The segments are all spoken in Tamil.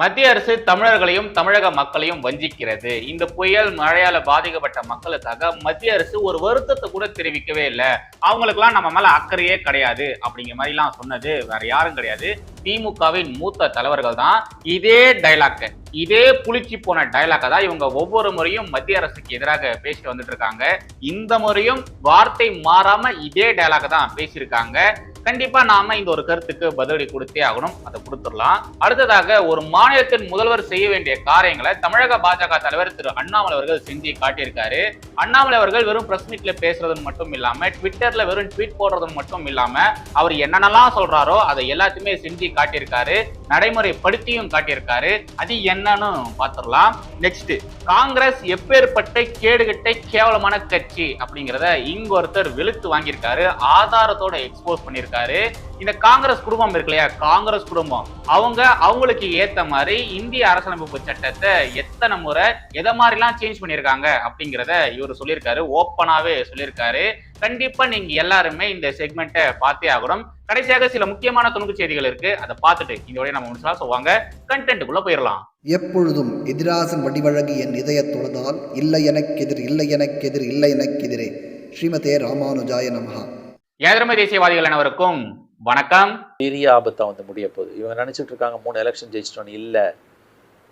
மத்திய அரசு தமிழர்களையும் தமிழக மக்களையும் வஞ்சிக்கிறது. இந்த புயல் மழையால பாதிக்கப்பட்ட மக்களுக்காக மத்திய அரசு ஒரு வருத்தத்தை கூட தெரிவிக்கவே இல்லை. அவங்களுக்கெல்லாம் நம்ம மேல அக்கறையே கிடையாது அப்படிங்கிற மாதிரி எல்லாம் சொன்னது வேற யாரும் கிடையாது. திமுகவின் மூத்த தலைவர்கள் தான் இதே டைலாக்கு இதே புளிச்சு போன டைலாக்கை தான் இவங்க ஒவ்வொரு முறையும் மத்திய அரசுக்கு எதிராக பேசி வந்துட்டு இருக்காங்க இந்த முறையும் வார்த்தை மாறாம இதே டைலாக் தான் பேசியிருக்காங்க. கண்டிப்பா நாம இந்த ஒரு கருத்துக்கு பதிலடி கொடுத்தே ஆகணும். அதை கொடுத்துடலாம். அடுத்ததாக ஒரு மாநிலத்தின் முதல்வர் செய்ய வேண்டிய காரியங்களை தமிழக பாஜக தலைவர் திரு அண்ணாமலை அவர்கள் செஞ்சு காட்டியிருக்காரு. அண்ணாமலை அவர்கள் வெறும் பிரஸ் மீட்ல பேசுறது மட்டும் இல்லாம ட்விட்டர்ல வெறும் ட்வீட் போடுறது மட்டும் இல்லாம அவர் என்னென்னலாம் சொல்றாரோ அதை எல்லாத்தையுமே செஞ்சு காட்டியிருக்காரு. நடைமுறைப்படுத்தியும் காட்டியிருக்காரு. அது என்னன்னு பார்த்துடலாம். நெக்ஸ்ட் காங்கிரஸ் எப்பேற்பட்ட கேடுகட்ட கேவலமான கட்சி அப்படிங்கிறத இங்க ஒருத்தர் வெளுத்து வாங்கியிருக்காரு. ஆதாரத்தோட எக்ஸ்போஸ் பண்ணியிருக்காரு. இந்த காங்கிரஸ் குடும்பம் இருக்கு இல்லையா? காங்கிரஸ் குடும்பம். அவங்க அவங்களுக்கு ஏத்த மாதிரி இந்திய அரசியலமைப்பு சட்டத்தை எத்தனை முறை எதை மாதிரிலாம் சேஞ்ச் பண்ணியிருக்காங்க அப்படிங்கிறத இவர் சொல்லியிருக்காரு. ஓப்பனாவே சொல்லியிருக்காரு. கண்டிப்பா நீங்க எல்லாருமே இந்த செக்மெண்ட்டை பார்த்தே ஆகணும். கடைசியாக சில முக்கியமான துணுக்கு செய்திகள் இருக்கு. அதை பார்த்துட்டு வழியை நம்ம முடிச்சலாம் சொல்லுவாங்க. கண்டென்ட்டுக்குள்ள போயிடலாம். எப்பொழுதும் எதிராசன் வடிவழகு என் இதயத் தொழுதால் இல்லை எனக்கெதிர் இல்லை எனக்கெதிர் இல்லை எனக்கெதிரே ஸ்ரீமதே ராமானுஜாய நமஹா. ஏதரமை தேசியவாதிகள் அனைவருக்கும் வணக்கம். பெரிய ஆபத்தா வந்து முடிய போகுது. இவங்க நினைச்சிட்டு இருக்காங்க மூணு எலெக்ஷன் ஜெயிச்சிட்டோன்னு. இல்லை.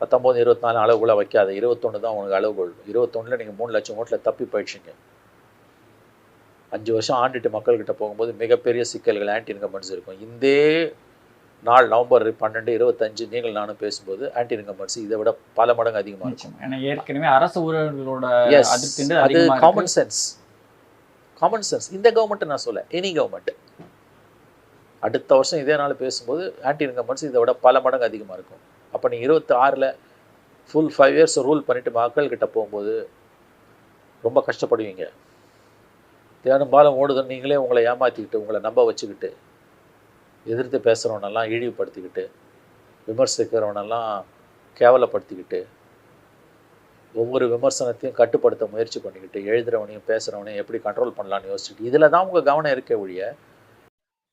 பத்தொம்போது இருபத்தி நாலு அளவுக்குள்ள வைக்காத. இருபத்தொன்று தான் உனக்கு அளவுகோல் இருபத்தொன்னுல நீங்கள் மூணு லட்சம் ஓட்டில் தப்பி போயிடுச்சிங்க. அஞ்சு வருஷம் ஆண்டுட்டு மக்கள்கிட்ட போகும்போது மிகப்பெரிய சிக்கல்கள் ஆன்டி இன்கம்பன்ஸ் இருக்கும். இந்த நாள் நவம்பர் பன்னெண்டு இருபத்தஞ்சு நீங்கள் நானும் பேசும்போது ஆன்டி இன்கம்பன்ஸ் இதை விட பல மடங்கு அதிகமாக இருக்கும். ஏன்னா ஏற்கனவே அரசு அதிருப்தி அது. காமன் சென்ஸ் காமன் சென்ஸ் இந்த கவர்மெண்ட் நான் சொல்ல எனி கவர்மெண்ட் அடுத்த வருஷம் இதே நாள் பேசும்போது ஆன்டி இன்கம்பன்ஸ் இதை விட பல மடங்கு அதிகமாக இருக்கும். அப்போ நீங்கள் இருபத்தி ஆறில் ஃபுல் ஃபைவ் இயர்ஸ் ரூல் பண்ணிவிட்டு மக்கள்கிட்ட போகும்போது ரொம்ப கஷ்டப்படுவீங்க. தேனும்பாலும் ஓடுதுன்னு நீங்களே உங்களை ஏமாற்றிக்கிட்டு உங்களை நம்ப வச்சுக்கிட்டு எதிர்த்து பேசுகிறவனெல்லாம் இழிவுபடுத்திக்கிட்டு விமர்சிக்கிறவனெல்லாம் கேவலப்படுத்திக்கிட்டு ஒவ்வொரு விமர்சனத்தையும் கட்டுப்படுத்த முயற்சி பண்ணிக்கிட்டு எழுதுகிறவனையும் பேசுகிறவனையும் எப்படி கண்ட்ரோல் பண்ணலாம்னு யோசிச்சுட்டு இதில் தான் உங்கள் கவனம் இருக்க ஒழிய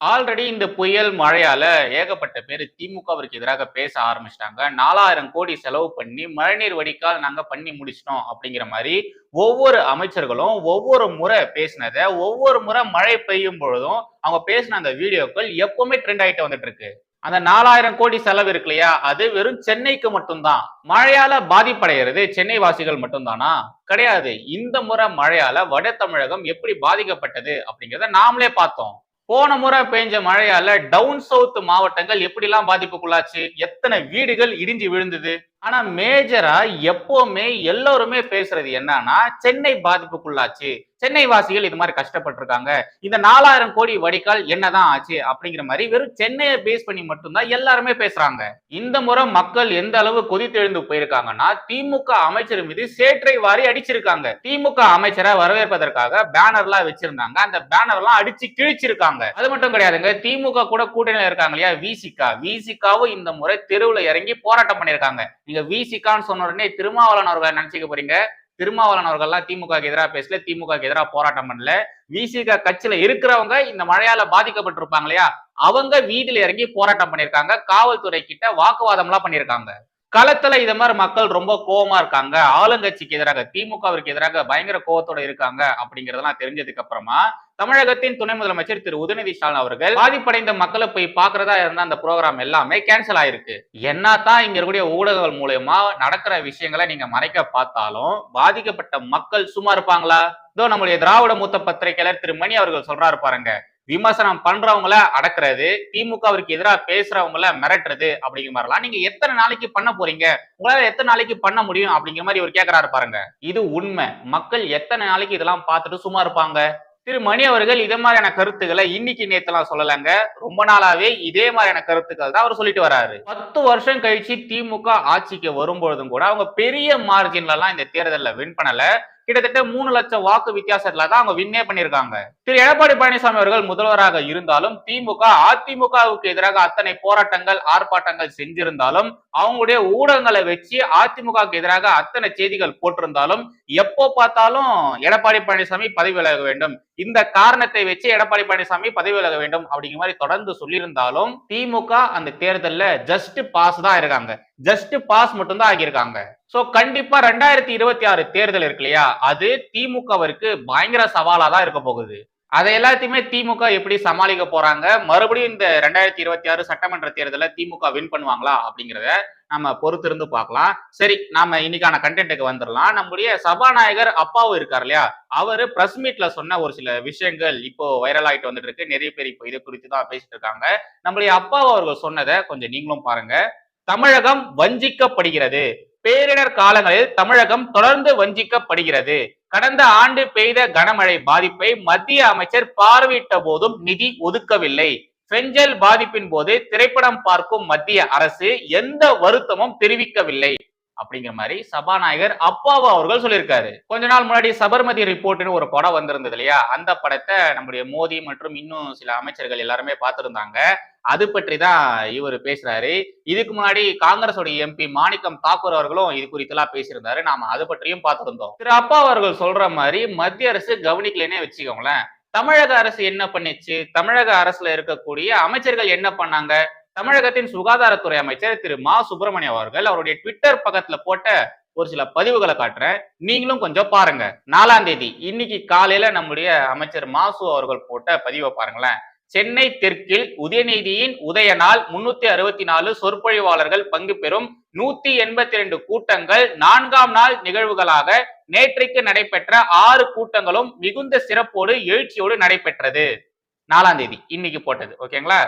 ஆல்ரெடி இந்த புயல் மழையால ஏகப்பட்ட பேர் திமுகவிற்கு எதிராக பேச ஆரம்பிச்சிட்டாங்க. நாலாயிரம் கோடி செலவு பண்ணி மழைநீர் வடிகால் நாங்க பண்ணி முடிச்சிட்டோம் அப்படிங்கிற மாதிரி ஒவ்வொரு அமைச்சர்களும் ஒவ்வொரு முறை பேசினதை ஒவ்வொரு முறை மழை பெய்யும் பொழுதும் அவங்க பேசின அந்த வீடியோக்கள் எப்பவுமே ட்ரெண்ட் ஆயிட்டு வந்துட்டு இருக்கு. அந்த நாலாயிரம் கோடி செலவு இருக்கு இல்லையா? அது வெறும் சென்னைக்கு மட்டும்தான். மழையால பாதிப்படைகிறது சென்னை வாசிகள் மட்டும்தானா? கிடையாது. இந்த முறை மழையால வட தமிழகம் எப்படி பாதிக்கப்பட்டது அப்படிங்கிறத நாமளே பார்த்தோம். போன முறை பெஞ்ச மழையால டவுன் சவுத் மாவட்டங்கள் எப்படிலாம் பாதிப்புக்குள்ளாச்சு? எத்தனை வீடுகள் இடிஞ்சு விழுந்தது? ஆனா மேஜரா எப்பவுமே எல்லோருமே பேசுறது என்னன்னா சென்னை பாதிப்புக்குள்ளாச்சு. சென்னை வாசிகள் இது மாதிரி கஷ்டப்பட்டிருக்காங்க. இந்த நாலாயிரம் கோடி வடிகால் என்னதான் ஆச்சு? அப்படிங்கிற மாதிரி வெறும் சென்னையை பேஸ் பண்ணி மட்டும்தான் எல்லாருமே பேசுறாங்க. இந்த முறை மக்கள் எந்த அளவு கொதித்தெழுந்து போயிருக்காங்கன்னா திமுக அமைச்சர் மீது சேற்றை வாரி அடிச்சிருக்காங்க. திமுக அமைச்சரை வரவேற்பதற்காக பேனர்லாம் வச்சிருந்தாங்க. அந்த பேனர்லாம் அடிச்சு கிழிச்சிருக்காங்க. அது மட்டும் கிடையாதுங்க திமுக கூட கூட்டணியில இருக்காங்க இல்லையா விசிகா. விசிகாவும் இந்த முறை தெருவுல இறங்கி போராட்டம் பண்ணியிருக்காங்க. நீங்க விசிகான்னு சொன்ன உடனே திருமாவளவன் அவர்களை நினைச்சுக்க போறீங்க. திருமாவளவன் அவர்கள்லாம் திமுக எதிராக பேசல திமுக எதிராக போராட்டம் பண்ணல. விசிக கட்சியில இருக்கிறவங்க இந்த மழையால பாதிக்கப்பட்டிருப்பாங்க இல்லையா? அவங்க வீதியில இறங்கி போராட்டம் பண்ணியிருக்காங்க. காவல்துறை கிட்ட வாக்குவாதம் எல்லாம் பண்ணியிருக்காங்க. களத்துல இத மாதிரி மக்கள் ரொம்ப கோவமா இருக்காங்க. ஆளுங்கட்சிக்கு எதிராக திமுகவிற்கு எதிராக பயங்கர கோவத்தோட இருக்காங்க அப்படிங்கறதெல்லாம் தெரிஞ்சதுக்கு அப்புறமா தமிழகத்தின் துணை முதலமைச்சர் திரு உதயநிதி ஸ்டாலின் அவர்கள் பாதிப்படைந்த மக்களை போய் பாக்குறதா இருந்த அந்த ப்ரோக்ராம் எல்லாமே கேன்சல் ஆயிருக்கு. என்னத்தான் இங்க இருக்கக்கூடிய ஊடகங்கள் மூலயமா நடக்கிற விஷயங்களை நீங்க மறைக்க பார்த்தாலும் பாதிக்கப்பட்ட மக்கள் சும்மா இருப்பாங்களா? இதோ நம்மளுடைய திராவிட மூத்த பத்திரிகையாளர் திரு மணி அவர்கள் சொல்றாரு பாருங்க விமர்சனம் பண்றவங்கள அடக்குறது திமுகவிற்கு எதிராக பேசுறவங்கள மிரட்டுறது அப்படிங்கிற மாதிரிலாம். நீங்க எத்தனை நாளைக்கு பண்ண போறீங்க? உங்களால எத்தனை நாளைக்கு பண்ண முடியும் அப்படிங்கிற மாதிரி ஒரு கேக்குறாரு பாருங்க. இது உண்மை. மக்கள் எத்தனை நாளைக்கு இதெல்லாம் பார்த்துட்டு சும்மா இருப்பாங்க? திரு மணி அவர்கள் இதே மாதிரியான கருத்துக்களை இன்னைக்கு நேத்தெல்லாம் சொல்லலைங்க. ரொம்ப நாளாவே இதே மாதிரியான கருத்துக்கள் தான் அவர் சொல்லிட்டு வராரு. பத்து வருஷம் கழிச்சு திமுக ஆட்சிக்கு வரும்பொழுதும் கூட அவங்க பெரிய மார்ஜின்ல எல்லாம் இந்த தேர்தலில் வின் பண்ணல. கிட்டத்தட்ட மூணு லட்சம் வாக்கு வித்தியாசத்துல தான் அவங்க வின்னே பண்ணியிருக்காங்க. திரு எடப்பாடி பழனிசாமி அவர்கள் முதல்வராக இருந்தாலும் திமுக அதிமுகவுக்கு எதிராக அத்தனை போராட்டங்கள் ஆர்ப்பாட்டங்கள் செஞ்சிருந்தாலும் அவங்களுடைய ஊடகங்களை வச்சு அதிமுகவுக்கு எதிராக அத்தனை செய்திகள் போட்டிருந்தாலும் எப்போ பார்த்தாலும் எடப்பாடி பழனிசாமி பதவி விலக வேண்டும். இந்த காரணத்தை வச்சு எடப்பாடி பழனிசாமி பதவி விலக வேண்டும் அப்படிங்கிற மாதிரி தொடர்ந்து சொல்லியிருந்தாலும் திமுக அந்த தேர்தல்ல ஜஸ்ட் பாஸ் தான் இருக்காங்க. ஜஸ்ட் பாஸ் மட்டும்தான் ஆகியிருக்காங்க. சோ கண்டிப்பா ரெண்டாயிரத்தி இருபத்தி ஆறு தேர்தல் இருக்கு இல்லையா? அது திமுகவிற்கு பயங்கர சவாலா தான் இருக்க போகுது. அதை எல்லாத்தையுமே திமுக எப்படி சமாளிக்க போறாங்க? மறுபடியும் இந்த ரெண்டாயிரத்தி இருபத்தி ஆறு சட்டமன்ற தேர்தலில் திமுக வின் பண்ணுவாங்களா அப்படிங்கிறத நம்ம பொறுத்திருந்து பார்க்கலாம். சரி நாம இன்னைக்கான கண்டென்ட்டுக்கு வந்துடலாம். நம்முடைய சபாநாயகர் அப்பாவும் இருக்கார் இல்லையா? அவரு பிரஸ் மீட்ல சொன்ன ஒரு சில விஷயங்கள் இப்போ வைரல் ஆகிட்டு வந்துட்டு இருக்கு. நிறைய பேர் இப்போ இதை குறித்து தான் பேசிட்டு இருக்காங்க. நம்முடைய அப்பா அவர்கள் சொன்னதை கொஞ்சம் நீங்களும் பாருங்க. தமிழகம் வஞ்சிக்கப்படுகிறது. பேரிடர் காலங்களில் தமிழகம் தொடர்ந்து வஞ்சிக்கப்படுகிறது. கடந்த ஆண்டு பெய்த கனமழை பாதிப்பை மத்திய அமைச்சர் பார்வையிட்ட போதும் நிதி ஒதுக்கவில்லை. பெஞ்சல் பாதிப்பின் போது திரைப்படம் பார்க்கும் மத்திய அரசு எந்த வருத்தமும் தெரிவிக்கவில்லை. அப்படிங்கிற மாதிரி சபாநாயகர் அப்பாவு அவர்கள் சொல்லியிருக்காரு. கொஞ்ச நாள் முன்னாடி சபர்மதி ரிப்போர்ட்னு ஒரு படம் வந்திருந்தது இல்லையா? அந்த படத்தை நம்முடைய மோடி மற்றும் இன்னும் சில அமைச்சர்கள் எல்லாருமே பார்த்திருந்தாங்க. அது பற்றி தான் இவர் பேசுறாரு. இதுக்கு முன்னாடி காங்கிரஸோட எம்பி மாணிக்கம் தாக்கூர் அவர்களும் இது குறித்தெல்லாம் பேசியிருந்தாரு. நாம அது பற்றியும் பார்த்திருந்தோம். திரு அப்பா அவர்கள் சொல்ற மாதிரி மத்திய அரசு கவனிக்கலன்னே வச்சுக்கோங்களேன். தமிழக அரசு என்ன பண்ணிச்சு? தமிழக அரசுல இருக்கக்கூடிய அமைச்சர்கள் என்ன பண்ணாங்க? தமிழகத்தின் சுகாதாரத்துறை அமைச்சர் திரு மா சுப்பிரமணியம் அவர்கள் அவருடைய ட்விட்டர் பக்கத்துல போட்ட ஒரு சில பதிவுகளை காட்டுறேன். நீங்களும் கொஞ்சம் பாருங்க. நாலாம் தேதி இன்னைக்கு காலையில நம்முடைய அமைச்சர் மாசு அவர்கள் போட்ட பதிவை பாருங்களேன். சென்னை தெற்கில் உதயநிதியின் உதய நாள் முன்னூத்தி அறுபத்தி நாலு சொற்பொழிவாளர்கள் பங்கு பெறும் நூத்தி எண்பத்தி ரெண்டு கூட்டங்கள் நான்காம் நாள் நிகழ்வுகளாக நேற்றைக்கு நடைபெற்ற ஆறு கூட்டங்களும் மிகுந்த சிறப்போடு எழுச்சியோடு நடைபெற்றது. நாலாம் தேதி இன்னைக்கு போட்டது. ஓகேங்களா?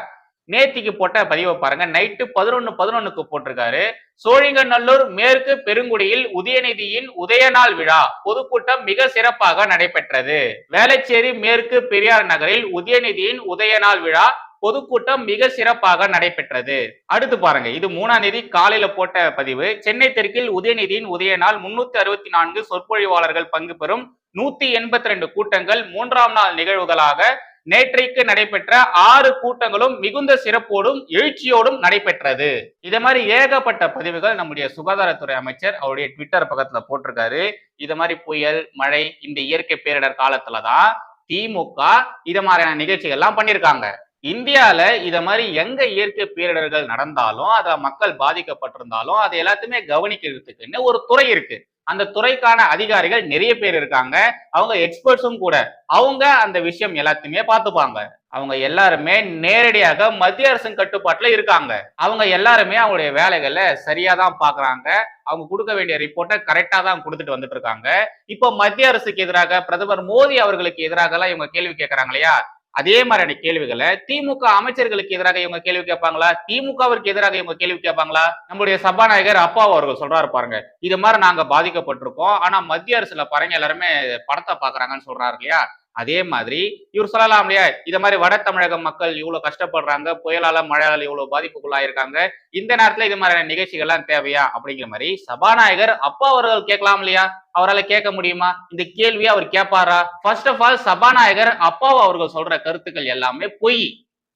நேத்திக்கு போட்ட பதிவை பாருங்க. நைட்டு பதினொன்னு பதினொன்னுக்கு போட்டிருக்காரு. சோழிங்கநல்லூர் மேற்கு பெருங்குடியில் உதயநிதியின் உதயநாள் விழா பொதுக்கூட்டம் மிக சிறப்பாக நடைபெற்றது. வேளச்சேரி மேற்கு பெரியார் நகரில் உதயநிதியின் உதயநாள் விழா பொதுக்கூட்டம் மிக சிறப்பாக நடைபெற்றது. அடுத்து பாருங்க. இது மூணாம் தேதி காலையில போட்ட பதிவு. சென்னை தெற்கில் உதயநிதியின் உதய நாள் முன்னூத்தி அறுபத்தி நான்கு சொற்பொழிவாளர்கள் பங்கு பெறும் நூத்தி எண்பத்தி ரெண்டு கூட்டங்கள் மூன்றாம் நாள் நிகழ்வுகளாக நேற்றைக்கு நடைபெற்ற ஆறு கூட்டங்களும் மிகுந்த சிறப்போடும் எழுச்சியோடும் நடைபெற்றது. இத மாதிரி ஏகப்பட்ட பதிவுகள் நம்முடைய சுகாதாரத்துறை அமைச்சர் அவருடைய ட்விட்டர் பக்கத்துல போட்டிருக்காரு. இத மாதிரி புயல் மழை இந்த இயற்கை பேரிடர் காலத்துலதான் திமுக இத மாதிரியான நிகழ்ச்சிகள்லாம் பண்ணியிருக்காங்க. இந்தியால இத மாதிரி எங்க இயற்கை பேரிடர்கள் நடந்தாலும் அத மக்கள் பாதிக்கப்பட்டிருந்தாலும் அதை எல்லாத்தையுமே கவனிக்கிறதுக்குன்னு ஒரு துறை இருக்கு. அந்த துறைக்கான அதிகாரிகள் நிறைய பேர் இருக்காங்க. அவங்க எக்ஸ்பர்ட்ஸும் கூட. அவங்க அந்த விஷயம் எல்லாத்தையுமே பார்த்துப்பாங்க. அவங்க எல்லாருமே நேரடியாக மத்திய அரசின் கட்டுப்பாட்டில் இருக்காங்க. அவங்க எல்லாருமே அவங்களுடைய வேலைகளை சரியா தான் பாக்குறாங்க அவங்க கொடுக்க வேண்டிய ரிப்போர்ட்டை கரெக்டாக தான் கொடுத்துட்டு வந்துட்டு இருக்காங்க. இப்போ மத்திய அரசுக்கு எதிராக பிரதமர் மோடி அவர்களுக்கு எதிராக எல்லாம் இவங்க கேள்வி கேட்கறாங்க இல்லையா? அதே மாதிரியான கேள்விகளை திமுக அமைச்சர்களுக்கு எதிராக இவங்க கேள்வி கேட்பாங்களா? திமுகவிற்கு எதிராக இவங்க கேள்வி கேட்பாங்களா? நம்முடைய சபாநாயகர் அப்பா அவர்கள் சொல்றாரு பாருங்க. இது மாதிரி நாங்க பாதிக்கப்பட்டிருக்கோம். ஆனா மத்திய அரசுல பாருங்க எல்லாருமே படத்தை பாக்குறாங்கன்னு சொல்றாரு இல்லையா? அதே மாதிரி இவர் சொல்லலாம் இல்லையா? இத மாதிரி வட தமிழக மக்கள் இவ்வளவு கஷ்டப்படுறாங்க புயலால மழையால இவ்வளவு பாதிப்புக்குள்ளாயிருக்காங்க. இந்த நேரத்துல இது மாதிரியான நிகழ்ச்சிகள்லாம் தேவையா? அப்படிங்கிற மாதிரி சபாநாயகர் அப்பா அவர்கள் கேட்கலாம் இல்லையா? அவரால் கேட்க முடியுமா? இந்த கேள்வியை அவர் கேட்பாரா? ஃபர்ஸ்ட் ஆஃப் ஆல் சபாநாயகர் அப்பாவு அவர்கள் சொல்ற கருத்துக்கள் எல்லாமே பொய்.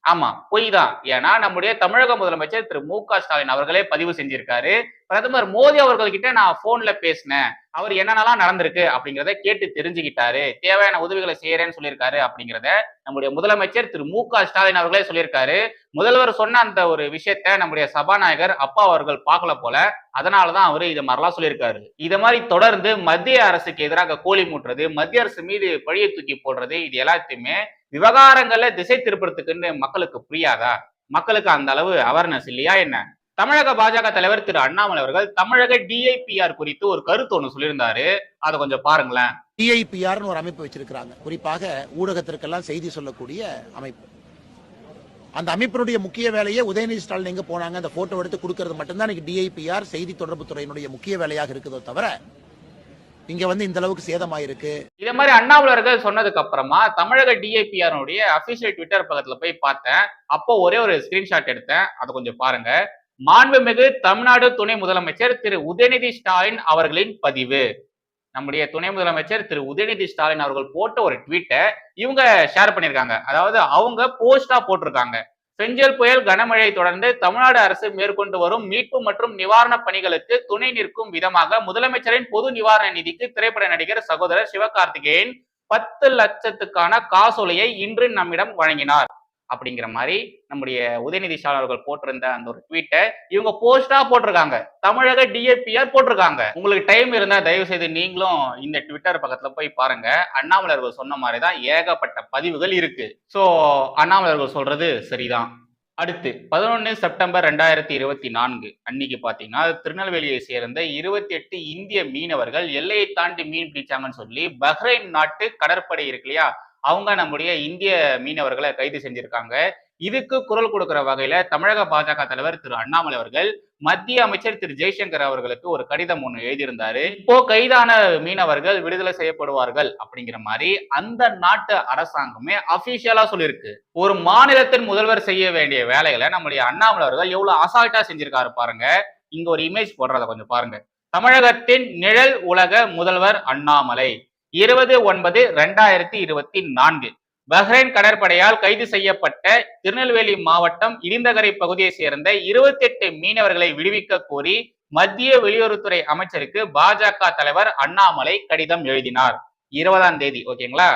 ஆமா பொய் தான். ஏன்னா நம்முடைய தமிழக முதலமைச்சர் திரு மு க ஸ்டாலின் அவர்களே பதிவு செஞ்சிருக்காரு. பிரதமர் மோடி அவர்கள்கிட்ட நான் போன்ல பேசினேன். அவர் என்னென்னலாம் நடந்திருக்கு அப்படிங்கிறத கேட்டு தெரிஞ்சுக்கிட்டாரு. தேவையான உதவிகளை செய்யறேன்னு சொல்லியிருக்காரு அப்படிங்கிறத நம்முடைய முதலமைச்சர் திரு மு க ஸ்டாலின் அவர்களே சொல்லியிருக்காரு. முதல்வர் சொன்ன அந்த ஒரு விஷயத்த நம்முடைய சபாநாயகர் அப்பா அவர்கள் பார்க்கல போல அதனாலதான் அவரு இதை மாதிரிலாம் சொல்லியிருக்காரு. இதை மாதிரி தொடர்ந்து மத்திய அரசுக்கு எதிராக கோழி மூட்டுறது மத்திய அரசு மீது பழியை தூக்கி போடுறது இது எல்லாத்தையுமே விவகாரங்களை திசை திருப்புறதுக்குன்னு மக்களுக்கு புரியாதா? மக்களுக்கு அந்த அளவு அவேர்னஸ் இல்லையா என்ன? தமிழக பாஜக தலைவர் திரு அண்ணாமலை அவர்கள் தமிழக டிஐபிஆர் குறித்து ஒரு கருத்து ஒண்ணு சொல்லியிருந்தாரு. அதை கொஞ்சம் பாருங்களேன். டிஐபிஆர்னு ஒரு அமைப்பு வச்சிருக்கிறாங்க. குறிப்பாக ஊடகத்திற்கெல்லாம் செய்தி சொல்லக்கூடிய அமைப்பு. அந்த அமைப்பினுடைய முக்கிய வேலையே உதயநிதி ஸ்டாலின் எங்க போனாங்க? அந்த போட்டோ எடுத்து கொடுக்கறது மட்டும்தான் இன்னைக்கு டிஐபிஆர் செய்தி தொடர்பு துறையினுடைய முக்கிய வேலையாக இருக்குதோ தவிர இங்க வந்து இந்த அளவுக்கு சேதமாயிருக்கு. இத மாதிரி அண்ணாமலர்கள் சொன்னதுக்கு அப்புறமா தமிழக டிஐபிஆருடைய அபிஷியல் ட்விட்டர் பக்கத்துல போய் பார்த்தேன். அப்போ ஒரே ஒரு ஸ்கிரீன்ஷாட் எடுத்தேன். அதை கொஞ்சம் பாருங்க. மாண்புமிகு தமிழ்நாடு துணை முதலமைச்சர் திரு உதயநிதி ஸ்டாலின் அவர்களின் பதிவு. நம்முடைய துணை முதலமைச்சர் திரு உதயநிதி ஸ்டாலின் அவர்கள் போட்ட ஒரு ட்வீட்டை இவங்க ஷேர் பண்ணியிருக்காங்க. அதாவது அவங்க போஸ்டா போட்டிருக்காங்க. செஞ்சல் புயல் கனமழையை தொடர்ந்து தமிழ்நாடு அரசு மேற்கொண்டு வரும் மீட்பு மற்றும் நிவாரணப் பணிகளுக்கு துணை நிற்கும் விதமாக முதலமைச்சரின் பொது நிவாரண நிதிக்கு திரைப்பட நடிகர் சகோதரர் சிவகார்த்திகேயன் பத்து லட்சத்துக்கான காசோலையை இன்று நம்மிடம் வழங்கினார். அப்படிங்கிற மாதிரி நம்முடைய உதயநிதி ஸ்டாலின் அவர்கள் போட்டிருந்த அந்த ஒரு ட்வீட்டை இவங்க போஸ்டா போட்டிருக்காங்க. தமிழக டிஏபிஆர் போட்டிருக்காங்க. உங்களுக்கு டைம் இருந்தா தயவு செய்து நீங்களும் இந்த ட்விட்டர் பக்கத்துல போய் பாருங்க. அண்ணாமலை அவர்கள் சொன்ன மாதிரி தான் ஏகப்பட்ட பதிவுகள் இருக்கு. சோ அண்ணாமலை அவர்கள் சொல்றது சரிதான். அடுத்து பதினொன்று செப்டம்பர் ரெண்டாயிரத்தி இருபத்தி நான்கு அன்னைக்கு பார்த்தீங்கன்னா திருநெல்வேலியை சேர்ந்த இருபத்தி எட்டு இந்திய மீனவர்கள் எல்லையை தாண்டி மீன் பிடிச்சாங்கன்னு சொல்லி பஹ்ரைன் நாட்டு கடற்படை இருக்கு இல்லையா? அவங்க நம்முடைய இந்திய மீனவர்களை கைது செஞ்சிருக்காங்க. இதுக்கு குரல் கொடுக்கிற வகையில தமிழக பாஜக தலைவர் திரு அண்ணாமலை அவர்கள் மத்திய அமைச்சர் திரு ஜெய்சங்கர் அவர்களுக்கு ஒரு கடிதம் ஒன்று எழுதியிருந்தாரு. இப்போ கைதான மீனவர்கள் விடுதலை செய்யப்படுவார்கள் அப்படிங்கிற மாதிரி அந்த நாட்டு அரசாங்கமே அபிஷியலா சொல்லியிருக்கு. ஒரு மாநிலத்தின் முதல்வர் செய்ய வேண்டிய வேலைகளை நம்முடைய அண்ணாமலை அவர்கள் எவ்வளவு அசால்ட்டா செஞ்சிருக்காரு பாருங்க. இங்க ஒரு இமேஜ் போடுறத கொஞ்சம் பாருங்க. தமிழகத்தின் நிழல் உலக முதல்வர் அண்ணாமலை இருபது ஒன்பது ரெண்டாயிரத்தி இருபத்தி நான்கு. பஹ்ரைன் கடற்படையால் கைது செய்யப்பட்ட திருநெல்வேலி மாவட்டம் இடிந்தகரை பகுதியை சேர்ந்த இருபத்தி எட்டு மீனவர்களை விடுவிக்க கோரி மத்திய வெளியுறவுத்துறை அமைச்சருக்கு பாஜக தலைவர் அண்ணாமலை கடிதம் எழுதினார். இருபதாம் தேதி ஓகேங்களா?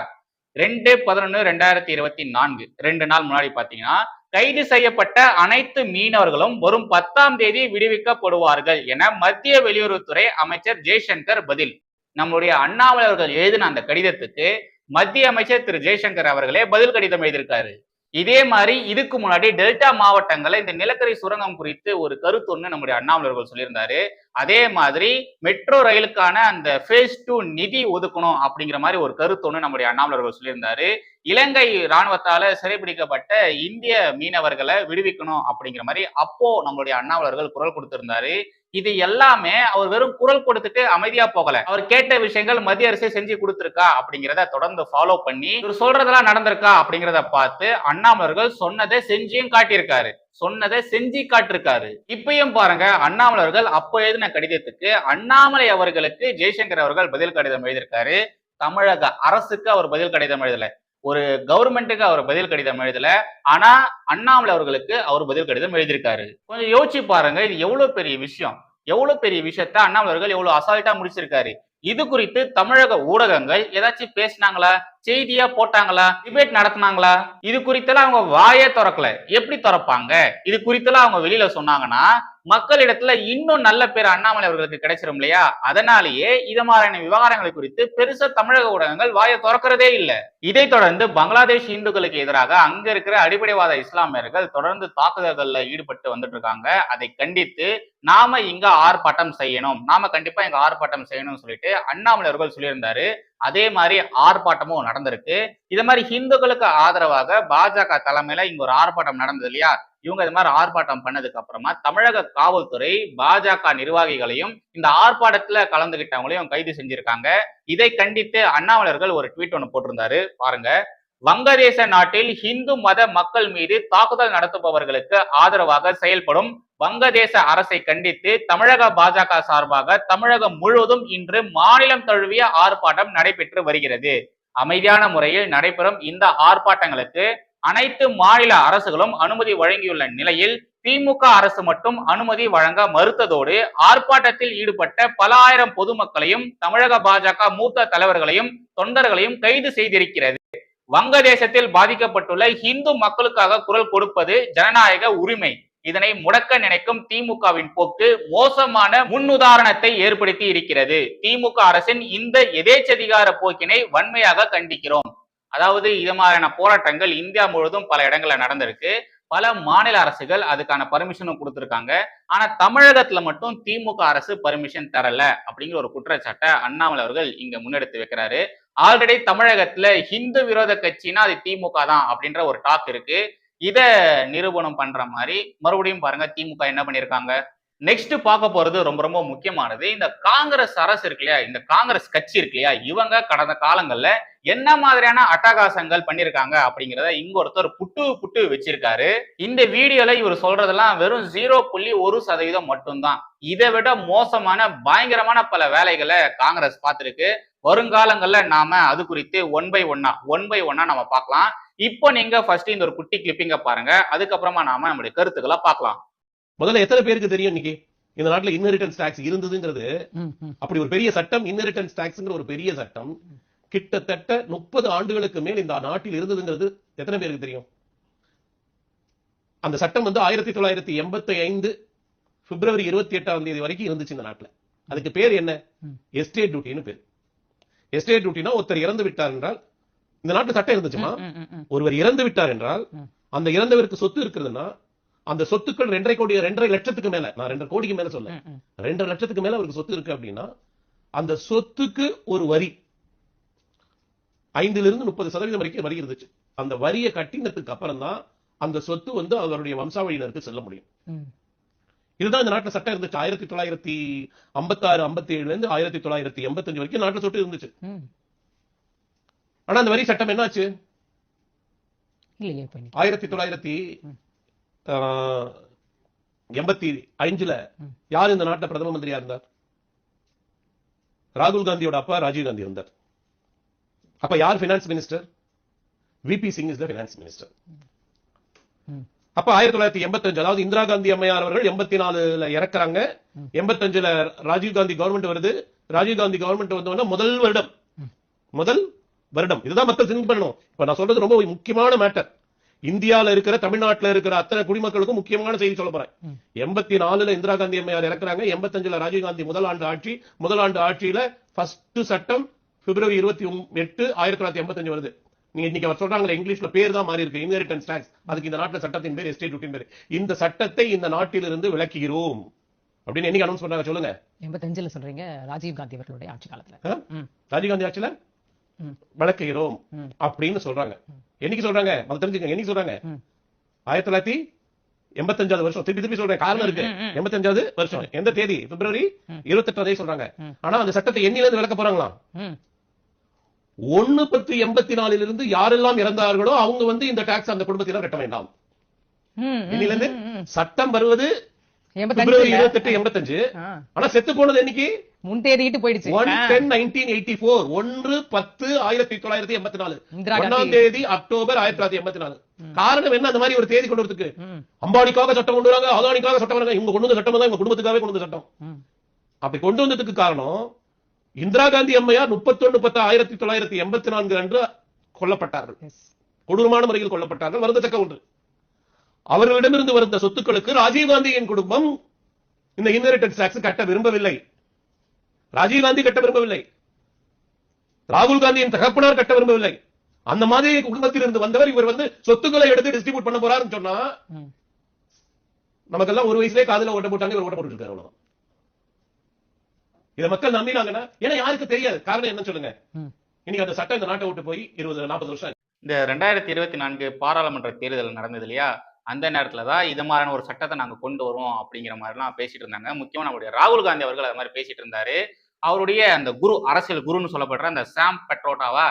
ரெண்டு பதினொன்னு ரெண்டாயிரத்தி இருபத்தி நான்கு. ரெண்டு நாள் முன்னாடி பாத்தீங்கன்னா கைது செய்யப்பட்ட அனைத்து மீனவர்களும் வரும் பத்தாம் தேதி விடுவிக்கப்படுவார்கள் என மத்திய வெளியுறவுத்துறை அமைச்சர் ஜெய்சங்கர் பதில். நம்முடைய அண்ணாமலை அவர்கள் எழுதின அந்த கடிதத்துக்கு மத்திய அமைச்சர் திரு ஜெய்சங்கர் அவர்களே பதில் கடிதம் எழுதியிருக்காரு. இதே மாதிரி இதுக்கு முன்னாடி டெல்டா மாவட்டங்களை இந்த நிலக்கரி சுரங்கம் குறித்து ஒரு கருத்து ஒன்று நம்முடைய அண்ணாமலை அவர்கள் சொல்லியிருந்தாரு. அதே மாதிரி மெட்ரோ ரயிலுக்கான அந்த ஃபேஸ் டூ நிதி ஒதுக்கணும் அப்படிங்கிற மாதிரி ஒரு கருத்து ஒன்று நம்முடைய அண்ணாமலர்கள் சொல்லியிருந்தாரு. இலங்கை இராணுவத்தால சிறைபிடிக்கப்பட்ட இந்திய மீனவர்களை விடுவிக்கணும் அப்படிங்கிற மாதிரி அப்போ நம்மளுடைய அண்ணாமலர்கள் குரல் கொடுத்திருந்தாரு. இது எல்லாமே அவர் வெறும் குரல் கொடுத்துட்டு அமைதியா போகல. அவர் கேட்ட விஷயங்கள் மத்திய அரசே செஞ்சு கொடுத்துருக்கா அப்படிங்கிறத தொடர்ந்து ஃபாலோ பண்ணி இவர் சொல்றதெல்லாம் நடந்திருக்கா அப்படிங்கிறத பார்த்து அண்ணாமலர்கள் சொன்னதை செஞ்சியும் காட்டியிருக்காரு. சொன்னதை செஞ்சு காட்டிருக்காரு. இப்பயும் பாருங்க அண்ணாமலை அவர்கள் அப்போ எழுதின கடிதத்துக்கு அண்ணாமலை அவர்களுக்கு ஜெய்சங்கர் அவர்கள் பதில் கடிதம் எழுதியிருக்காரு. தமிழக அரசுக்கு அவர் பதில் கடிதம் எழுதல. ஒரு கவர்மெண்ட்டுக்கு அவர் பதில் கடிதம் எழுதல. ஆனா அண்ணாமலை அவர்களுக்கு அவர் பதில் கடிதம் எழுதியிருக்காரு. கொஞ்சம் யோசிச்சு பாருங்க இது எவ்வளவு பெரிய விஷயம்? எவ்வளவு பெரிய விஷயத்த அண்ணாமலை அவர்கள் எவ்வளவு அசால்ட்டா முடிச்சிருக்காரு? இது குறித்து தமிழக ஊடகங்கள் ஏதாச்சும் பேசினாங்களா? செய்தியா போட்டாங்களா? டிபேட் நடத்தினாங்களா? இது குறித்தெல்லாம் அவங்க வாயே திறக்கல. எப்படி திறப்பாங்க? இது குறித்தெல்லாம் அவங்க வெளியில சொன்னாங்கன்னா மக்களிடத்துல இன்னும் நல்ல பேர் அண்ணாமலை அவர்களுக்கு கிடைச்சிரும் இல்லையா? அதனாலேயே இது மாதிரியான விவகாரங்களை குறித்து பெருசா தமிழக ஊடகங்கள் வாயை திறக்கிறதே இல்ல. இதைத் தொடர்ந்து பங்களாதேஷ் இந்துக்களுக்கு எதிராக அங்க இருக்கிற அடிப்படைவாத இஸ்லாமியர்கள் தொடர்ந்து தாக்குதல்கள்ல ஈடுபட்டு வந்துட்டு இருக்காங்க அதை கண்டித்து நாம இங்க ஆர்ப்பாட்டம் செய்யணும். நாம கண்டிப்பா இங்க ஆர்ப்பாட்டம் செய்யணும்னு சொல்லிட்டு அண்ணாமலை அவர்கள் சொல்லியிருந்தாரு. அதே மாதிரி ஆர்ப்பாட்டமும் நடந்திருக்கு. இது மாதிரி ஹிந்துக்களுக்கு ஆதரவாக பாஜக தலைமையில இங்க ஒரு ஆர்ப்பாட்டம் நடந்தது இல்லையா? இவங்க இது மாதிரி ஆர்ப்பாட்டம் பண்ணதுக்கு அப்புறமா தமிழக காவல்துறை பாஜக நிர்வாகிகளையும் இந்த ஆர்ப்பாட்டத்துல கலந்துகிட்டவங்களையும் கைது செஞ்சிருக்காங்க. இதை கண்டித்து அண்ணாமலர்கள் ஒரு ட்வீட் ஒன்று போட்டிருந்தாரு. பாருங்க. வங்கதேச நாட்டில் இந்து மத மக்கள் மீது தாக்குதல் நடத்துபவர்களுக்கு ஆதரவாக செயல்படும் வங்கதேச அரசை கண்டித்து தமிழக பாஜக சார்பாக தமிழகம் முழுவதும் இன்று மாநிலம் தழுவிய ஆர்ப்பாட்டம் நடைபெற்று வருகிறது. அமைதியான முறையில் நடைபெறும் இந்த ஆர்ப்பாட்டங்களுக்கு அனைத்து மாநில அரசுகளும் அனுமதி வழங்கியுள்ள நிலையில் திமுக அரசு மட்டும் அனுமதி வழங்க மறுத்ததோடு ஆர்ப்பாட்டத்தில் ஈடுபட்ட பல ஆயிரம் பொதுமக்களையும் தமிழக பாஜக மூத்த தலைவர்களையும் தொண்டர்களையும் கைது செய்திருக்கிறது. வங்கதேசத்தில் பாதிக்கப்பட்டுள்ள இந்து மக்களுக்காக குரல் கொடுப்பது ஜனநாயக உரிமை. இதனை முடக்க நினைக்கும் திமுகவின் போக்கு மோசமான முன்னுதாரணத்தை ஏற்படுத்தி இருக்கிறது. திமுக அரசின் இந்த எதேச்சதிகார போக்கினை வன்மையாக கண்டிக்கிறோம். அதாவது இது மாதிரியான போராட்டங்கள் இந்தியா முழுவதும் பல இடங்களில் நடந்திருக்கு. பல மாநில அரசுகள் அதுக்கான பர்மிஷனும் கொடுத்துருக்காங்க. ஆனா தமிழகத்துல மட்டும் திமுக அரசு பர்மிஷன் தரல அப்படிங்கிற ஒரு குற்றச்சாட்டை அண்ணாமலை அவர்கள் இங்க முன்னெடுத்து வைக்கிறாரு. ஆல்ரெடி தமிழகத்துல ஹிந்து விரோத கட்சினா அது திமுக தான் அப்படின்ற ஒரு டாக் இருக்கு. இதை நிரூபணம் பண்ற மாதிரி மறுபடியும் பாருங்க திமுக என்ன பண்ணியிருக்காங்க? நெக்ஸ்ட் பார்க்க போறது ரொம்ப ரொம்ப முக்கியமானது. இந்த காங்கிரஸ் அரசு இருக்கு இல்லையா? இந்த காங்கிரஸ் கட்சி இருக்கு இல்லையா? இவங்க கடந்த காலங்கள்ல என்ன மாதிரியான அட்டகாசங்கள் பண்ணிருக்காங்க அப்படிங்கிறத இங்க ஒருத்தர் புட்டு புட்டு வச்சிருக்காரு. இந்த வீடியோல இவர் சொல்றதெல்லாம் வெறும் ஜீரோ புள்ளி ஒரு சதவீதம் மட்டும்தான். இதை விட மோசமான பயங்கரமான பல வேலைகளை காங்கிரஸ் பார்த்திருக்கு. வருங்காலங்கள்ல நாம அது குறித்து ஒன் பை ஒன்னா ஒன் பை ஒன்னா நம்ம பார்க்கலாம். இப்போ நீங்க ஃபர்ஸ்ட் இந்த ஒரு குட்டி கிளிப்பிங்க பாருங்க. அதுக்கப்புறமா நாம நம்முடைய கருத்துக்களை பார்க்கலாம். முதல்ல எத்தனை பேருக்கு தெரியும் இன்னைக்கு இந்த நாட்டுல இன்ஹெரிட்டன்ஸ் டாக்ஸ் இருந்ததுங்கிறது. அப்படி ஒரு பெரிய சட்டம் இன்ஹெரிட்டன்ஸ் டாக்ஸ்ங்கிற ஒரு பெரிய சட்டம் கிட்டத்தட்ட முப்பது ஆண்டுகளுக்கு மேல் இந்த நாட்டில் இருந்ததுங்கிறது எத்தனை பேருக்கு தெரியும் அந்த சட்டம் வந்து ஆயிரத்தி தொள்ளாயிரத்தி எண்பத்தி ஐந்து பிப்ரவரி இருபத்தி எட்டாம் தேதி வரைக்கும் இருந்துச்சு இந்த நாட்டுல அதுக்கு பேர் என்ன. எஸ்டேட் டியூட்டின்னு பேர் எஸ்டேட் டியூட்டினா ஒருத்தர் இறந்து விட்டார் என்றால் இந்த நாட்டுல சட்டம் இருந்துச்சுமா. ஒருவர் இறந்து விட்டார் என்றால். அந்த இறந்தவருக்கு சொத்து இருக்குதுன்னா அந்த சொத்துக்கள் ரெண்டரை கோடி ரெண்டரை லட்சத்துக்கு மேல நான் ரெண்டரை கோடிக்கு மேல சொல்ல. ரெண்டரை லட்சத்துக்கு மேல அவருக்கு சொத்து இருக்கு அப்படின்னா அந்த சொத்துக்கு ஒரு வரி ஐந்துல இருந்து முப்பது சதவீதம் வரைக்கும் வரி இருந்துச்சு அந்த வரியை கட்டினதுக்கு அப்புறம் தான் அந்த சொத்து வந்து அவருடைய வம்சாவளியினருக்கு செல்ல முடியும். இதுதான் இந்த நாட்டுல சட்டம் இருந்துச்சு ஆயிரத்தி தொள்ளாயிரத்தி ஐம்பத்தாறு ஐம்பத்தி ஏழுல இருந்து ஆயிரத்தி தொள்ளாயிரத்தி எண்பத்தஞ்சு வரைக்கும் நாட்டுல சொத்து இருந்துச்சு. ஆனா அந்த வரி சட்டம் என்னாச்சு. ஆயிரத்தி தொள்ளாயிரத்தி எண்பத்தி ஐந்துல. யார் இந்த நாட்டுல பிரதம மந்திரியா இருந்தார்? ராகுல் காந்தியோட அப்பா ராஜீவ் காந்தி இருந்தார். அப்ப யார் finance minister V P Singh is the finance minister. அப்ப ஆயிரத்தி தொள்ளாயிரத்தி எண்பத்தஞ்சு அதாவது இந்திரா காந்தி அம்மையார் அவர்கள் எண்பத்தி நாலுல இறக்குறாங்க. ம். எண்பத்தஞ்சுல ராஜீவ் காந்தி கவர்மெண்ட் வருது. ராஜீவ் காந்தி கவர்மெண்ட் வந்தவொடனே முதல் வருடம். முதல் வருடம். இதுதான் மக்கள் திங்க் பண்ணணும். இப்ப நான் சொல்றது ரொம்ப முக்கியமான மேட்டர் இந்தியால இருக்கிற தமிழ்நாட்டுல இருக்கிற அத்தனை குடிமக்களுக்கும் முக்கியமான செய்தி சொல்ல போறேன். எண்பத்தி நாலுல இந்திரா காந்தி அம்மையார் இறக்குறாங்க எண்பத்தஞ்சுல ராஜீவ் காந்தி முதல் ஆண்டு ஆட்சி முதல் ஆண்டு ஆட்சியில ஃபர்ஸ்ட் சட்டம் பிப்ரவரி இருபத்தி எட்டு ஆயிரத்தி தொள்ளாயிரத்தி எண்பத்தஞ்சு வருது. நீங்க இன்னைக்கு அவர் சொல்றாங்களே இங்கிலீஷ்ல பேர் தான் மாறி இருக்கு இன்ஹெரிட்டன்ஸ் டாக்ஸ் அதுக்கு இந்த நாட்டுல சட்டத்தின் பேர் எஸ்டேட் டியூட்டின் பேர். இந்த சட்டத்தை இந்த நாட்டிலிருந்து விலக்குகிறோம். அப்படின்னு என்னைக்கு அனௌன்ஸ் பண்ணாங்க சொல்லுங்க. எண்பத்தஞ்சுல சொல்றீங்க ராஜீவ் காந்தி அவர்களுடைய ஆட்சி காலத்துல. ராஜீவ் காந்தி ஆட்சியில. விளக்குகிறோம். அப்படின்னு சொல்றாங்க. என்னைக்கு சொல்றாங்க? அதை தெரிஞ்சுக்கங்க. என்னைக்கு சொல்றாங்க. ஆயிரத்தி தொள்ளாயிரத்தி எண்பத்தஞ்சாவது வருஷம். திருப்பி திருப்பி சொல்றேன். காரணம் இருக்கு. எண்பத்தஞ்சாவது வருஷம். எந்த தேதி? பிப்ரவரி தேதி சொல்றாங்க. ஆனா அந்த சட்டத்தை எண்ணில இருந்து விளக்க போறாங்களாம். ஒன்னு பத்து எண்பத்தி நாலில் இருந்து யாரெல்லாம் இறந்தார்களோ அவங்க வந்து இந்த டாக்ஸ் அந்த குடும்பத்தினர் கட்ட வேண்டாம். சட்டம் வருவது பிப்ரவரி இல்ல? இருபத்தெட்டு எண்பத்தஞ்சு. ஆனா செத்து போனது என்னைக்கு? முன் தேதிட்டு போயிடுச்சு. ஒன் ஆ. டென் நைன்டீன் எயிட்டி போர் ஒன்று பத்து ஆயிரத்தி தொள்ளாயிரத்தி எண்பத்தி நாலு. ஒன்னாம் தேதி அக்டோபர் ஆயிரத்தி தொள்ளாயிரத்தி எண்பத்தி நாலு. காரணம் என்ன? அந்த மாதிரி ஒரு தேதி கொண்டு வரதுக்கு. அம்பானிக்காக சட்டம் கொண்டு வராங்க அதானிக்காக சட்டம் வராங்க. இவங்க கொண்டு வந்த சட்டம் தான் இவங்க குடும்பத்துக்காகவே கொண்டு வந்த சட்டம். அப்படி கொண்டு வந்ததுக்கு காரணம் இந்திரா காந்தி அம்மையார் முப்பத்தொன்னு பத்து ஆயிரத்தி தொள்ளாயிரத்தி எண்பத்தி நான்கு அன்று கொல்லப்பட்டார்கள். கொடூரமான முறையில் கொல்லப்பட்டார்கள். வருந்தத்தக்க ஒன்று. அவர்களிடமிருந்து வந்த சொத்துக்களுக்கு ராஜீவ்காந்தியின் குடும்பம் இந்த இன்ஹெரிட்டன்ஸ் டாக்ஸ் கட்ட விரும்பவில்லை. ராஜீவ்காந்தி கட்ட விரும்பவில்லை. ராகுல் காந்தியின் தகப்பனார் கட்ட விரும்பவில்லை. அந்த மாதிரி குடும்பத்தில் இருந்து வந்தவர் இவர் வந்து சொத்துக்களை எடுத்து டிஸ்ட்ரிபியூட் பண்ண போறாருன்னு சொன்னா. நமக்கெல்லாம் ஒரு வயசுலயே காதுல ஓட்ட போட்டாங்க இவர் ஓட்ட போட்டு இருக்காரு அவ்வளவுதான். இதை மக்கள் நம்பினாங்கன்னா ஏன்னா யாருக்கு தெரியாது. காரணம் என்ன சொல்லுங்க. இன்னைக்கு அந்த சட்டம் இந்த நாட்டை விட்டு போய் இருபது நாற்பது வருஷம் இந்த ரெண்டாயிரத்தி இருபத்தி நான்கு பாராளுமன்ற தேர்தல் நடந்தது இல்லையா? அந்த நேரத்துல தான் இது மாதிரியான ஒரு சட்டத்தை நாங்க கொண்டு வருவோம் அப்படிங்கிற மாதிரிலாம் பேசிட்டு இருந்தாங்க. முக்கியமா நம்முடைய ராகுல் காந்தி அவர்கள் அது மாதிரி பேசிட்டு இருந்தாரு. அவருடைய அந்த குரு அரசியல் குருன்னு சொல்லப்படுற அந்த சாம் பெட்ரோட்டாவா?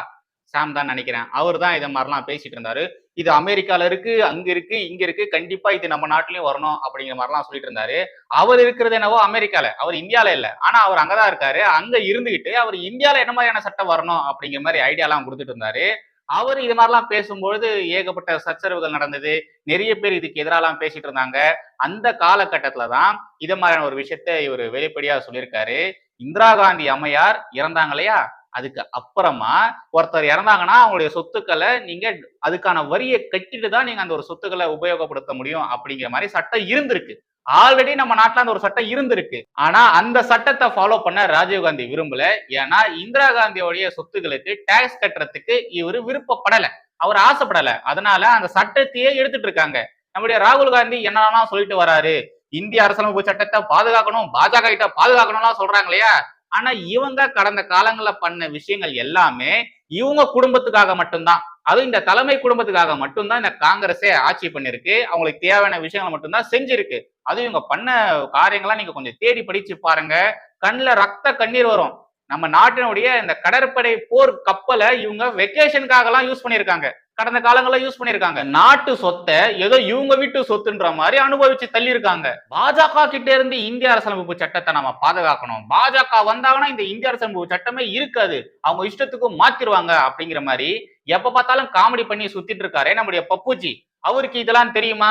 சாம் தான் நினைக்கிறேன். அவர் தான் இதை மாதிரிலாம் பேசிட்டு இருந்தாரு. இது அமெரிக்கால இருக்கு அங்க இருக்கு இங்க இருக்கு கண்டிப்பா இது நம்ம நாட்டிலயும் வரணும் அப்படிங்கிற மாதிரிலாம் சொல்லிட்டு இருந்தாரு. அவர் இருக்கிறது என்னவோ அமெரிக்கால அவர் இந்தியால இல்ல. ஆனா அவர் அங்கதான் இருக்காரு. அங்க இருந்துகிட்டு அவர் இந்தியால என்ன மாதிரியான சட்டம் வரணும் அப்படிங்கிற மாதிரி ஐடியாலாம் கொடுத்துட்டு இருந்தாரு. அவர் இது மாதிரிலாம் பேசும்பொழுது ஏகப்பட்ட சச்சரவுகள் நடந்தது. நிறைய பேர் இதுக்கு எதிராலாம் பேசிட்டு இருந்தாங்க. அந்த காலகட்டத்துல தான் இது மாதிரியான ஒரு விஷயத்த இவர் வெளிப்படையா சொல்லியிருக்காரு. இந்திரா காந்தி அம்மையார் இறந்தாங்க இல்லையா? அதுக்கு அப்புறமா ஒருத்தர் இறந்தாங்கன்னா அவங்களுடைய சொத்துக்களை நீங்க அதுக்கான வரியை கட்டிட்டு தான் நீங்க அந்த ஒரு சொத்துக்களை உபயோகப்படுத்த முடியும் அப்படிங்கிற மாதிரி சட்டம் இருந்திருக்கு. ஆல்ரெடி நம்ம நாட்டில் அந்த ஒரு சட்டம் இருந்திருக்கு. ஆனா அந்த சட்டத்தை ஃபாலோ பண்ண ராஜீவ்காந்தி விரும்பல. ஏன்னா இந்திரா காந்தியோடைய சொத்துக்களுக்கு டாக்ஸ் கட்டுறதுக்கு இவர் விருப்பப்படல. அவர் ஆசைப்படல. அதனால அந்த சட்டத்தையே எடுத்துட்டு இருக்காங்க. நம்முடைய ராகுல் காந்தி என்னெல்லாம் சொல்லிட்டு வராரு? இந்திய அரசமைப்பு சட்டத்தை பாதுகாக்கணும் பாஜக கிட்ட பாதுகாக்கணும்லாம் சொல்றாங்க இல்லையா? ஆனா இவங்க கடந்த காலங்கள்ல பண்ண விஷயங்கள் எல்லாமே இவங்க குடும்பத்துக்காக மட்டும்தான். அதுவும் இந்த தலைமை குடும்பத்துக்காக மட்டும்தான் இந்த காங்கிரஸே ஆட்சி பண்ணிருக்கு அவங்களுக்கு தேவையான விஷயங்களை மட்டும்தான் செஞ்சிருக்கு. அது இவங்க பண்ண காரியங்கள்லாம் நீங்க கொஞ்சம் தேடி படிச்சு பாருங்க. கண்ணில் ரத்த கண்ணீர் வரும். நம்ம நாட்டினுடைய இந்த கடற்படை போர் கப்பலை இவங்க வெக்கேஷனுக்காக எல்லாம் யூஸ் பண்ணியிருக்காங்க. கடந்த காலங்களில் யூஸ் பண்ணியிருக்காங்க. நாட்டு சொத்தை ஏதோ இவங்க வீட்டு சொத்துன்ற மாதிரி அனுபவிச்சு தள்ளியிருக்காங்க. பாஜக கிட்ட இருந்து இந்திய அரசியலமைப்பு சட்டத்தை நம்ம பாதுகாக்கணும். பாஜக வந்தாங்கன்னா இந்த இந்திய அரசியலமைப்பு சட்டமே இருக்காது. அவங்க இஷ்டத்துக்கு மாத்திருவாங்க அப்படிங்கிற மாதிரி எப்ப பார்த்தாலும் காமெடி பண்ணி சுத்திட்டு இருக்காரு நம்முடைய பப்புஜி. அவருக்கு இதெல்லாம் தெரியுமா?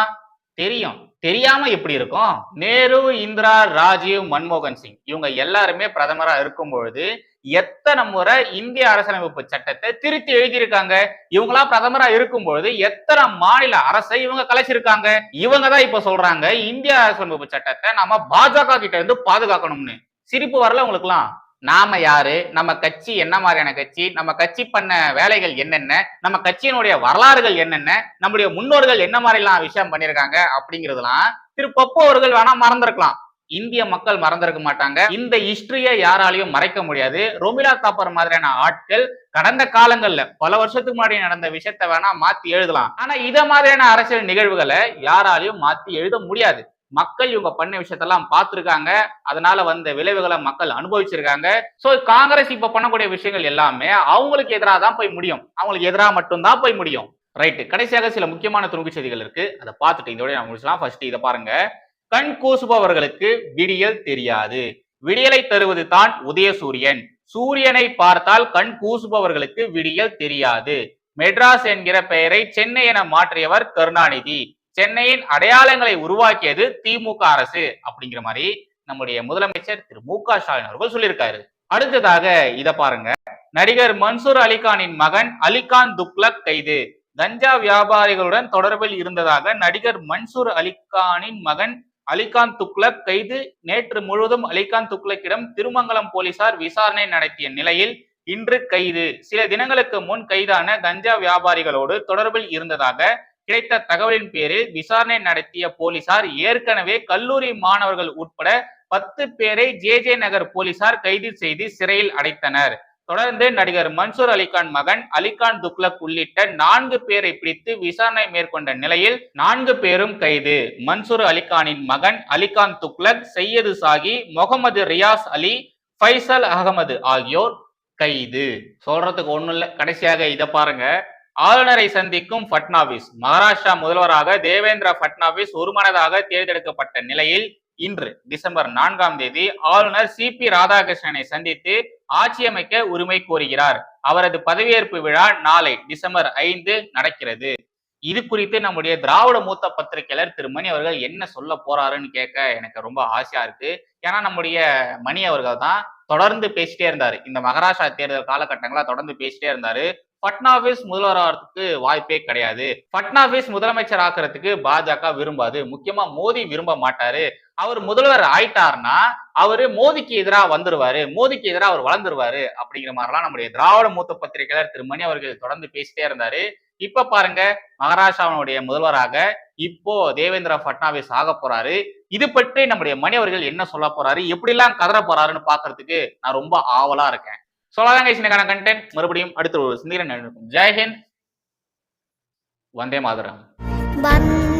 தெரியும். தெரியாம எப்படி இருக்கும்? நேரு இந்திரா ராஜீவ் மன்மோகன் சிங். இவங்க எல்லாருமே பிரதமரா இருக்கும் பொழுது எத்தனை முறை இந்திய அரசியலமைப்பு சட்டத்தை திருத்தி எழுதியிருக்காங்க? இவங்களா பிரதமரா இருக்கும் பொழுது எத்தனை மாநில அரசை இவங்க கலைச்சிருக்காங்க? இவங்க தான் இப்ப சொல்றாங்க இந்திய அரசியலமைப்பு சட்டத்தை நம்ம பாஜக கிட்ட இருந்து பாதுகாக்கணும்னு. சிரிப்பு வரல உங்களுக்குலாம் நாம யாரு? நம்ம கட்சி என்ன மாதிரியான கட்சி? நம்ம கட்சி பண்ண வேலைகள் என்னென்ன? நம்ம கட்சியினுடைய வரலாறுகள் என்னென்ன? நம்முடைய முன்னோர்கள் என்ன மாதிரி எல்லாம் விஷயம் பண்ணியிருக்காங்க அப்படிங்கிறதுலாம் திரு பப்பு அவர்கள் வேணா மறந்திருக்கலாம். இந்திய மக்கள் மறந்திருக்க மாட்டாங்க. இந்த ஹிஸ்டரியை யாராலையும் மறைக்க முடியாது. ரொமிலா தாப்பர் மாதிரியான ஆட்கள் கடந்த காலங்கள்ல பல வருஷத்துக்கு முன்னாடி நடந்த விஷயத்த வேணா மாத்தி எழுதலாம். ஆனா இத மாதிரியான அரசியல் நிகழ்வுகளை யாராலையும் மாத்தி எழுத முடியாது. மக்கள் இவங்க பண்ண விஷயத்தெல்லாம் பார்த்துருக்காங்க. அதனால வந்த விளைவுகளை மக்கள் அனுபவிச்சிருக்காங்க. ஸோ காங்கிரஸ் இப்போ பண்ணக்கூடிய விஷயங்கள் எல்லாமே அவங்களுக்கு எதிராக தான் போய் முடியும். அவங்களுக்கு எதிராக மட்டும்தான் போய் முடியும். ரைட்டு கடைசியாக சில முக்கியமான துணுக்கு செய்திகள் இருக்கு. அதை பார்த்துட்டு இதோட நான் முடிச்சலாம் ஃபர்ஸ்ட் இதை பாருங்க. கண் கூசுபவர்களுக்கு விடியல் தெரியாது. விடியலை தருவது தான் உதயசூரியன் சூரியனை பார்த்தால் கண் கூசுபவர்களுக்கு விடியல் தெரியாது. மெட்ராஸ் என்கிற பெயரை சென்னை என மாற்றியவர் கருணாநிதி. சென்னையின் அடையாளங்களை உருவாக்கியது திமுக அரசு அப்படிங்கிற மாதிரி நம்முடைய முதலமைச்சர் திரு மு க ஸ்டாலின் அவர்கள் சொல்லியிருக்காரு. அடுத்ததாக இத பாருங்க. நடிகர் மன்சூர் அலிகானின் மகன் அலிகான் துக்லக் கைது. கஞ்சா வியாபாரிகளுடன் தொடர்பில் இருந்ததாக நடிகர் மன்சூர் அலிகானின் மகன் அலிகான் துக்லக் கைது. நேற்று முழுவதும் அலிகான் துக்லக்கிடம் திருமங்கலம் போலீசார் விசாரணை நடத்திய நிலையில் இன்று கைது. சில தினங்களுக்கு முன் கைதான கஞ்சா வியாபாரிகளோடு தொடர்பில் இருந்ததாக கிடைத்த தகவலின் பேரில் விசாரணை நடத்திய போலீசார் ஏற்கனவே கல்லூரி மாணவர்கள் உட்பட பத்து பேரை ஜே ஜே நகர் போலீசார் கைது செய்து சிறையில் அடைத்தனர். தொடர்ந்து நடிகர் மன்சூர் அலிகான் மகன் அலிகான் துக்லக் உள்ளிட்ட நான்கு பேரை பிடித்து விசாரணை மேற்கொண்ட நிலையில் நான்கு பேரும் கைது. மன்சூர் அலிகானின் மகன் அலிகான் துக்லக் சையது சாகி முகமது ரியாஸ் அலி ஃபைசல் அகமது ஆகியோர் கைது. சொல்றதுக்கு ஒண்ணும் இல்லை. கடைசியாக இதை பாருங்க. ஆளுநரை சந்திக்கும் பட்னாவிஸ் மகாராஷ்டிரா முதல்வராக தேவேந்திர பட்னாவிஸ் ஒருமனதாக தேர்ந்தெடுக்கப்பட்ட நிலையில் இன்று டிசம்பர் நான்காம் தேதி ஆளுநர் சி பி ராதாகிருஷ்ணனை சந்தித்து ஆட்சி அமைக்க உரிமை கோருகிறார். அவரது பதவியேற்பு விழா நாளை டிசம்பர் ஐந்து நடக்கிறது. இது குறித்து நம்முடைய திராவிட மூத்த பத்திரிகையாளர் திரு மணி அவர்கள் என்ன சொல்ல போறாருன்னு கேட்க எனக்கு ரொம்ப ஆசையா இருக்கு. ஏன்னா நம்முடைய மணி அவர்கள் தான் தொடர்ந்து பேசிட்டே இருந்தாரு. இந்த மகாராஷ்டிரா தேர்தல் காலகட்டங்களா தொடர்ந்து பேசிட்டே இருந்தாரு. பட்னாவிஸ் முதல்வராகிறதுக்கு வாய்ப்பே கிடையாது. பட்னாவிஸ் முதலமைச்சர் ஆக்குறதுக்கு பாஜக விரும்பாது. முக்கியமா மோடி விரும்ப மாட்டாரு. அவர் முதல்வர் ஆயிட்டாருன்னா அவரு மோதிக்கு எதிராக வந்துருவாரு. மோதிக்கு எதிராக அவர் வளர்ந்துருவாரு அப்படிங்கிற மாதிரிலாம் நம்முடைய திராவிட மூத்த பத்திரிகையாளர் திரு மணி அவர்கள் தொடர்ந்து பேசிட்டே இருந்தாரு. இப்ப பாருங்க மகாராஷ்டிராவினுடைய முதல்வராக இப்போ தேவேந்திர பட்னாவிஸ் ஆக போறாரு. இது பற்றி நம்முடைய மணி அவர்கள் என்ன சொல்ல போறாரு? எப்படிலாம் கதற போறாருன்னு பாக்குறதுக்கு நான் ரொம்ப ஆவலா இருக்கேன். சொல்லாதாங்க இன்னைக்கான கண்டென்ட் மறுபடியும் அடுத்த ஒரு சிந்தனை ஜெய்ஹிந்த் வந்தே மாதரம். வந்த